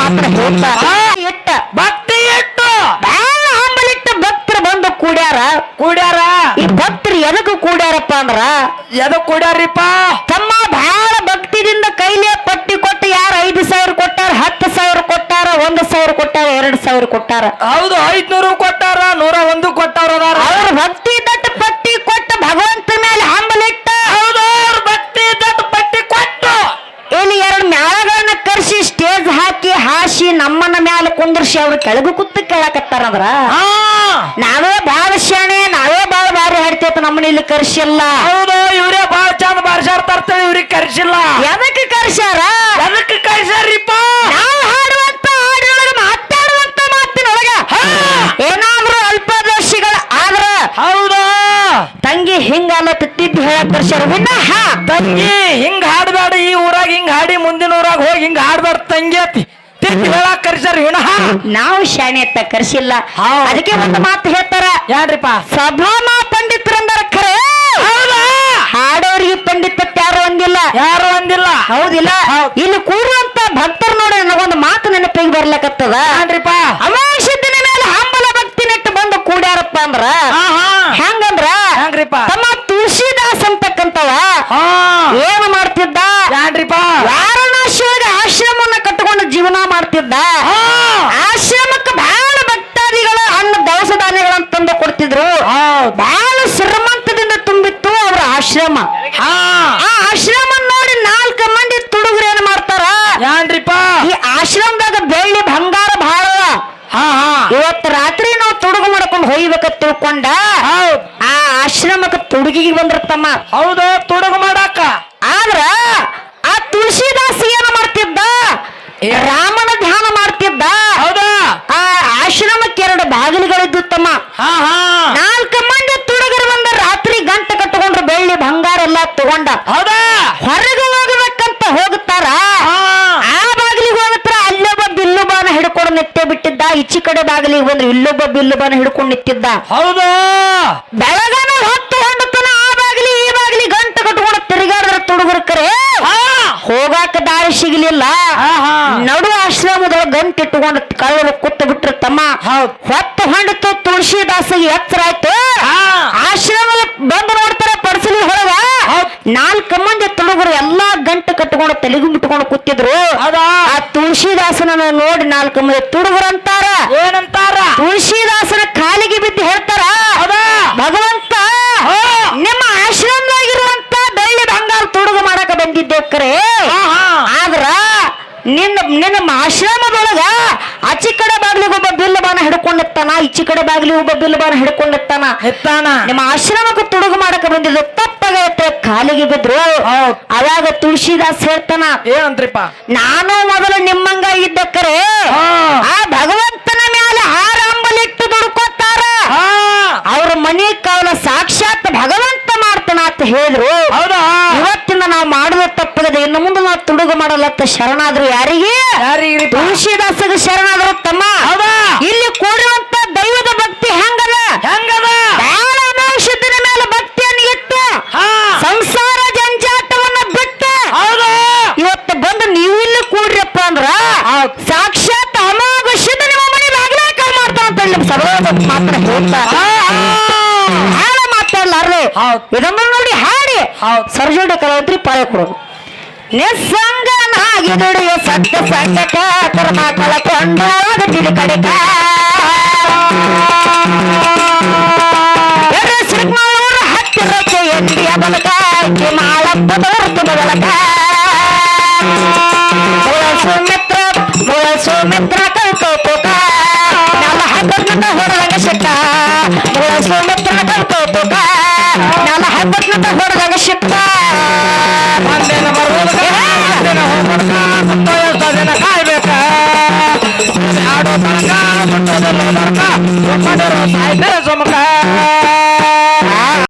ಮಾತ್ರ ಹೇಳ್ತಾ. ಇಟ್ಟ ಭಕ್ತಿ ಇಟ್ಟು ಬಾಳ ಹಂಬಲಿಟ್ಟ ಭಕ್ತರು ಬಂದು ಕೂಡ್ಯಾರ. ಕೂಡ್ಯಾರ. ಈ ಭಕ್ತರು ಎದಕ್ಕೆ ಕೂಡ್ಯಾರಪ್ಪ ಅಂದ್ರ? ಎದಕ್ ಕೂಡ್ಯಾರಿಪ್ಪ? ತಮ್ಮ ಬಹಳ ಭಕ್ತಿದಿಂದ ಕೈಲೇ ಪಟ್ಟಿ ಕೊಟ್ಟು ಯಾರು ಐದು ಸಾವಿರ ಕೊಟ್ಟಾರ ಹತ್ತು ಸಾವಿರ ಕೊಟ್ಟಾರ ಒಂದು ಸಾವಿರ ಕೊಟ್ಟಾರ ಎರಡು ಸಾವಿರ ಕೊಟ್ಟಾರ. ಹೌದು ಐದ್ನೂರು ಕೊಟ್ಟಾರ ನೂರ ಒಂದು ಕೊಟ್ಟವ್ರ ಅದಾರ ಅವ್ರ ಭಕ್ತಿ ದಟ್ಟ ಪಟ್ಟಿ ಕೊಟ್ಟು ಭಗವಂತ ಮೇಲೆ ಹಂಬಲಿಟ್ಟ ಹೌದು ಅವ್ರ ಭಕ್ತಿ ದೊಡ್ಡ ಪಟ್ಟಿ ಕೊಟ್ಟು ಇಲ್ಲಿ ಎರಡು ಮ್ಯಾಳಗಳನ್ನ ಕರ್ಸಿ ಸ್ಟೇಜ್ ಹಾಕಿ ಹಾಸಿ ನಮ್ಮನ್ನ ಮ್ಯಾಲ ಅವ್ರು ಕೆಳಗು ಕೂತ್ ಕೇಳಾಕತ್ತಾರಂದ್ರ ಹಾ. ನಾವೇ ಬಾಳ ಶಾಣೆ ನಾವೇ ಬಾಳ ಬಾರಿ ಹಾಡ್ತೇತ ನಮ್ಮನ್ನ ಇಲ್ಲಿ ಕರ್ಸಿಲ್ಲ. ಹೌದು ಇವ್ರೇ ಬಾಳ ಚಂದ ಬಾರ್ಸಾರ್ ತರ್ತೇವೆ ಇವ್ರಿಗೆ ಕರ್ಸಿಲ್ಲ. ಎದಕ್ಕೆ ಕರ್ಸ್ಯಾರ? ಎದಕ್ಕೆ ಕರ್ಸಾರಿಪ್ಪ ನಾವು ಹಾಡುವಂತ ಹಾಡಿನೊಳಗ ಮಾತಾಡುವಂತ ಮಾತಿನೊಳಗ ಏನಾದ್ರೂ ಅಲ್ಪದರ್ಶಿಗಳ ಆದ್ರ ಹೌದು. ತಂಗಿ ಹಿಂಗ ತಿದ್ದಿ ಹೇಳಕ್ ಕರ್ಸ್ಯಾರ. ವಿನಃ ತಂಗಿ ಹಿಂಗ ಹಾಡ್ಬೇಡ ಈ ಊರಾಗ ಹಿಂಗ ಹಾಡಿ ಮುಂದಿನ ಊರಾಗ ಹೋಗಿ ಹಿಂಗ ಹಾಡ್ಬೇಡ ತಂಗಿ ಅತಿ ತಿದ್ದು ಹೇಳಕ್ ಕರ್ಸಾರ ವಿನಃ ನಾವು ಶಾಣೆ ಅಂತ ಕರ್ಸಿಲ್ಲ. ಅದಕ್ಕೆ ಒಂದು ಮಾತು ಹೇಳ್ತಾರ? ಯಾಡ್ರಿಪ್ಪ? ಸಭಾಮ ಪಂಡಿತರಂದರ ಖರೆ. ಹೌದಾ? ಹಾಡೋರಿಗೆ ಪಂಡಿತ ಯಾರು ಒಂದಿಲ್ಲ ಯಾರು ಒಂದಿಲ್ಲ ಹೌದಿಲ್ಲ. ಹೌದ್. ಇಲ್ಲಿ ಕೂರುವಂತ ಭಕ್ತರು ನೋಡಿ ನನಗೊಂದು ಮಾತು ನೆನಪಿಗೆ ಬರ್ಲಕತ್ತದ. ಅಮಾವಾಸ್ಯ ದಿನ ಮೇಲೆ ಹಂಬಲ ಭಕ್ತಿ ನೆಟ್ಟು ಬಂದು ಕೂಡ್ಯಾರಪ್ಪ ಅಂದ್ರ. ಹಾ ಹಾ ಹೆಂಗಂದ್ರ? ಹೆಂಗ್ರಿಪ್ಪ? ತಮ್ಮ ತುಳಸಿದಾಸ್ ಅಂತಕ್ಕಂತವ ಹಾ ಏನು ಮಾಡ್ತಿದ್ದ ಯಾನ್ರಿಪ್ಪ ವಾರಣಾಸಿ ಒಳಗೆ ಆಶ್ರಮವನ್ನ ಕಟ್ಟಿಕೊಂಡು ಜೀವನ ಮಾಡ್ತಿದ್ದ ಹಾ ಆಶ್ರಮಕ್ಕೆ ಬಹಳ ಭಕ್ತಾದಿಗಳು ಹಣ್ಣು ದವಸ ಧಾನ್ಯಗಳನ್ನ ತಂದು ಕೊಡ್ತಿದ್ರು ಹೌದ್ ಬಹಳ ಶ್ರೀಮಂತದಿಂದ ತುಂಬಿತ್ತು ಅವರ ಆಶ್ರಮ. ಹಾ. ಆ ಆಶ್ರಮ ನೋಡಿ ನಾಲ್ಕು ಮಂದಿ ತುಡುಗರು ಏನ್ ಮಾಡ್ತಾರ? ಯಾನ್ರಿಪ್ಪ? ಈ ಆಶ್ರಮದಾಗ ಬೆಳ್ಳಿ ಬಂಗಾರ ಬಹಳ. ಹಾ ಹಾ. ಇವತ್ತು ರಾತ್ರಿ ನಾವು ತುಡುಗು ಮಾಡ್ಕೊಂಡು ಹೋಗ್ಬೇಕ ತಿಳ್ಕೊಂಡ ಆ ಆಶ್ರಮಕ್ಕೆ ತುಡುಗಿಗೆ ಬಂದಿರ್ತಮ್ಮ ಹೌದು ತುಡುಗು ಮಾಡಾಕ. ಆದ್ರ ಆ ತುಳಸಿದಾಸ್ ಏನು ಮಾಡ್ತಿದ್ದ? ರಾಮನ ಧ್ಯಾನ ಮಾಡ್ತಿದ್ದ. ಹೌದಾ? ಆ ಆಶ್ರಮಕ್ಕೆ ಎರಡು ಬಾಗಿಲುಗಳಿದ್ದು ತಮ್ಮ ಹಾ ಹಾ ನಾಲ್ಕು ಮಂದಿ ತುಡುಗರು ಬಂದ ರಾತ್ರಿ ಗಂಟೆ ಕಟ್ಟಿಕೊಂಡ್ರು ಬೆಳ್ಳಿ ಬಂಗಾರ ಎಲ್ಲ ತಗೊಂಡ ಹೌದಾ ಹೊರಗೆ ಹೋಗ್ಬೇಕಂತ ಹೋಗುತ್ತಾರ ಹಾ ಆ ಬಾಗಿಲಿಗೆ ಹೋಗತ್ರ ಅಲ್ಲೊಬ್ಬ ಬಿಲ್ಲುಬಾನ ಹಿಡ್ಕೊಂಡು ನಿತ್ಯ ಬಿಟ್ಟಿದ್ದ ಈಚಿ ಕಡೆ ಬಾಗಿಲಿಗೆ ಬಂದ್ರೆ ಇಲ್ಲೊಬ್ಬ ಬಿಲ್ಲುಬನ ಹಿಡ್ಕೊಂಡು ನಿಂತಿದ್ದ. ಹೌದಾ? ಬೆಳಗನ ಹೊತ್ತು ಹೊಂಡತನ ಆ ಬಾಗಿಲಿ ಈ ಬಾಗಿಲಿ ಗಂಟೆ ಕಟ್ಕೊಂಡು ತಿರುಗಾಡಿದ್ರ ತುಡುಗರ್ಕರೆ ಹೋಗಾಕ ದಾರಿ ಸಿಗಲಿಲ್ಲ. ನಡು ಆಶ್ರಮದೊಳಗೆ ಗಂಟೆ ಇಟ್ಟುಕೊಂಡು ಕಳ್ಳರು ಕುತ್ತ ಬಿಟ್ರು ತಮ್ಮ. ಹೌದ್. ಹೊತ್ತು ಹೊಂಡಿತು ತುಳಸಿದಾಸಿಗೆ ಎತ್ತರ ಆಯ್ತು ಹಾ ಆಶ್ರಮದ ಬಂದು ನೋಡ್ತಾರೆ ಪಡಿಸಲಿ ಹೊರಗ ಹೌದ್ ನಾಲ್ಕು ಮಂದಿ ತುಳುಗರು ಎಲ್ಲಾ ಗಂಟು ಕಟ್ಕೊಂಡು ತಲೆಗು ಬಿಟ್ಕೊಂಡು ಕೂತಿದ್ರು. ಆ ತುಳಸಿದಾಸನ ನೋಡಿ ನಾಲ್ಕು ಮಂದಿ ತುಳುಗರು ಅಂತಾರ. ಏನಂತಾರ? ತುಳಸಿದಾಸನ ಕಾಲಿಗೆ ಬಿದ್ದು ಹೇಳ್ತಾರ ಭಗವಂತ ಹಾ! ನಿಮ್ಮ ಆಶ್ರಮದಾಗಿರುವಂತ ಬೆಳ್ಳಿ ಬಂಗಾರ ತುಡುಗು ಮಾಡಕ ಬಂದಿದ್ದೆ ಕರೆ ಆದ್ರ ನಿನ್ನ ನಿನ್ನ ಆಶ್ರಮದೊಳಗ ಆಚಿ ಕಡೆ ಬಾಗಿಲಿಗೆ ಒಬ್ಬ ಬಿಲ್ಲಬಾನ ಹಿಡ್ಕೊಂಡಿರ್ತಾನ ಈಚಿ ಕಡೆ ಬಾಗಿಲು ಒಬ್ಬ ಬಿಲ್ಬಾನ ಹಿಡ್ಕೊಂಡಿರ್ತಾನ ಎತ್ತಾನ? ನಿಮ್ಮ ಆಶ್ರಮಕ್ಕೆ ತುಡುಗು ಮಾಡಕ ಬಂದಿದ್ದು ತಪ್ಪಾಗೈತೆ ಕಾಲಿಗೆ ಬಿದ್ರು. ಅವಾಗ ತುಳಸಿದಾಸ್ ಹೇಳ್ತಾನ ಏನಂತ್ರಿಪ್ಪ ನಾನು ಮೊದಲು ನಿಮ್ಮಂಗ ಇದ್ದಕ್ಕರೆ ಕರೆ ಆ ಭಗವಂತನ ಮೇಲೆ ಹಾರ ಅಂಬಲಿಟ್ಟು ದುಡ್ಕೋತಾರ. ಅವ್ರ ಮನೆ ಕಾವಲ ಸಾಕ್ಷಾತ್ ಭಗವಂತ ಮಾಡ್ತಾನ ಅಂತ ಹೇಳಿದ್ರು. ಹೌದಾ? ಇವತ್ತಿಂದ ನಾವು ಮಾಡುವ ತಪ್ಪಗದೆ ಇನ್ನು ಮುಂದೆ ನಾವು ತುಡುಗು ಮಾಡಲತ್ತ ಶರಣಾದ್ರು ಯಾರಿಗೆ? ತುಳಸಿದಾಸಗ ಶರಣಾದ್ರು ತಮ್ಮ ಹೌದಾ ಇಲ್ಲಿ ಕೂಡಿರುವಂತ ದೈವದ ಭಕ್ತಿ ಹೆಂಗದ ಹೆಂಗದ ಬಹಳ ಅನೌಷಧಿನ ಮೇಲೆ ಭಕ್ತಿಯನ್ನು ಇಟ್ಟು ಹಾ ಸಂಸಾರ ಜಂಜಾಟವನ್ನ ಬಿಟ್ಟು ಹೌದು ಇವತ್ತು ಬಂದು ನೀವು ಇಲ್ಲಿ ಕೂಡ್ರಪ್ಪ ಅಂದ್ರ ಸಾಕ್ಷಾತ್ ಅಮೋಘ ನಿಮ್ಮ ಮನೆ ಬಾಗಿಲ ಕಾಲ್ ಮಾಡ್ತಾನ ಅಂತ ಸಭಾದ ಮಾತ್ರ ಹೇಳ್ತಾರೆ. ಹಾಡ ಮಾತಾಡ್ಲಾರ್ದು ಹೌದ್. ಇದನ್ನ ನೋಡಿ ಹಾಡಿ. ಸರ್ಜೋಡಿ ಕಲಾವಂತ್ರಿ ಪಾಯ ಕೊಡೋದು ನಿಸ್ಸಂಗನಾಗಿ ದುಡಿಯ ಸತ್ಯ ಸಂಕಟ ಕರ್ಮ ಕಳಕೊಂಡು ತಿಳಿ ಕಡಿಕ ಹತ್ತಿರಕ್ಕೆ ಎಂದಿಯ ಬಲಕ ಮಾಳಪ್ಪ ತೋರ್ತು ಕಲ್ಕೋಪುಕ ನಲ ಹಬ್ಬದ ಹೊರದಾಗ ಸಿಕ್ಕ ಸುಮಿತ್ರ ಕಲ್ಕೋಪುಕ ನಲ ಹಬ್ಬದ ಹೊರದಾಗ ಸಿಕ್ಕ ಒಂದಿನ ಬರ್ಬೋದು ಒಂದಿನ ಹೋಗ್ಬಿಡ್ಕ ಸುತ್ತ ಎಷ್ಟು ದಿನ ಕಾಯ್ಬೇಕ. ಆಡೋ ತನಕ ಮಾಡಿರೋ ಸಾಯ್ತಾರೆ